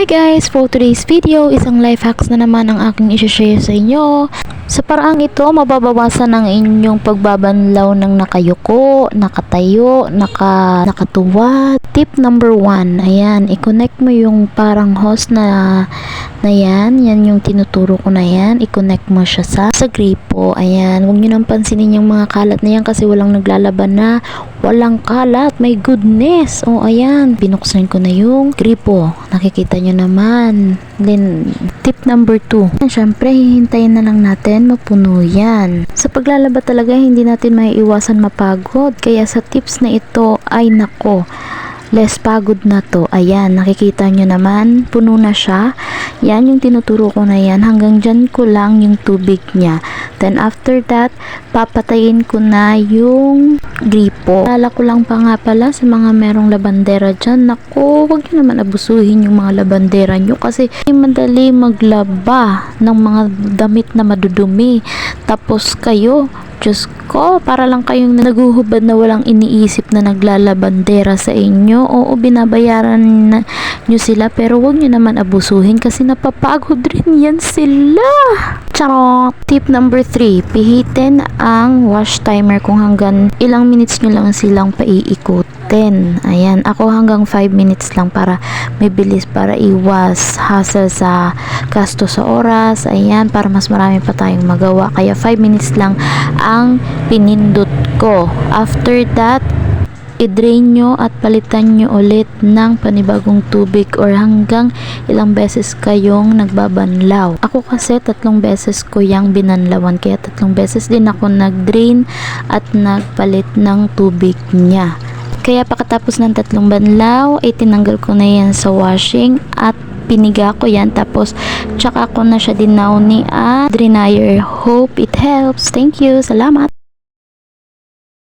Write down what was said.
Hi guys! For today's video, isang life hacks na naman ang aking isi-share sa inyo. Sa paraang ito, mababawasan ang inyong pagbabanlaw ng nakayuko, nakatayo, naka, nakatuwa. Tip number one, ayan, i-connect mo yung parang hose na, na yan, yan yung tinuturo ko na yan, i-connect mo siya sa, sa gripo. Ayan, huwag nyo nang pansinin yung mga kalat na yan kasi walang naglalaban na, walang kalat, my goodness. O, ayan, binuksan ko na yung gripo. Nakikita nyo naman. Then, tip number 2. Siyempre, hihintayin na lang natin mapuno yan. Sa paglalaba talaga, hindi natin maiiwasan mapagod. Kaya sa tips na ito, ay nako, less pagod na to. Ayan, nakikita nyo naman, puno na siya. Yan yung tinuturo ko na yan. Hanggang dyan ko lang yung tubig niya. Then after that, papatayin ko na yung gripo. Lala ko lang pa nga pala sa mga merong labandera dyan. Naku, wag nyo naman abusuhin yung mga labandera nyo kasi madali maglaba ng mga damit na madudumi. Tapos kayo, Diyos ko, para lang kayong naguhubad na walang iniisip na naglalabandera sa inyo. Oo, binabayaran na nyo sila pero wag nyo naman abusuhin kasi napapagod rin yan sila. Charot! Tip number 3, pihitin ang wash timer kung hanggang ilang minutes nyo lang silang paiikutin. Ayan, ako hanggang 5 minutes lang para may bilis para iwas hassle sa gasto sa oras. Ayan, para mas marami pa tayong magawa. Kaya 5 minutes lang ang pinindot ko. After that, i-drain nyo at palitan nyo ulit ng panibagong tubig or hanggang ilang beses kayong nagbabanlaw. Ako kasi tatlong beses ko yung binanlawan kaya tatlong beses din ako nag-drain at nagpalit ng tubig niya. Kaya pagkatapos ng tatlong banlaw, ay tinanggal ko na yan sa washing at piniga ko yan tapos tsaka ko na siya dinaw ni at dryer. Hope it helps. Thank you. Salamat.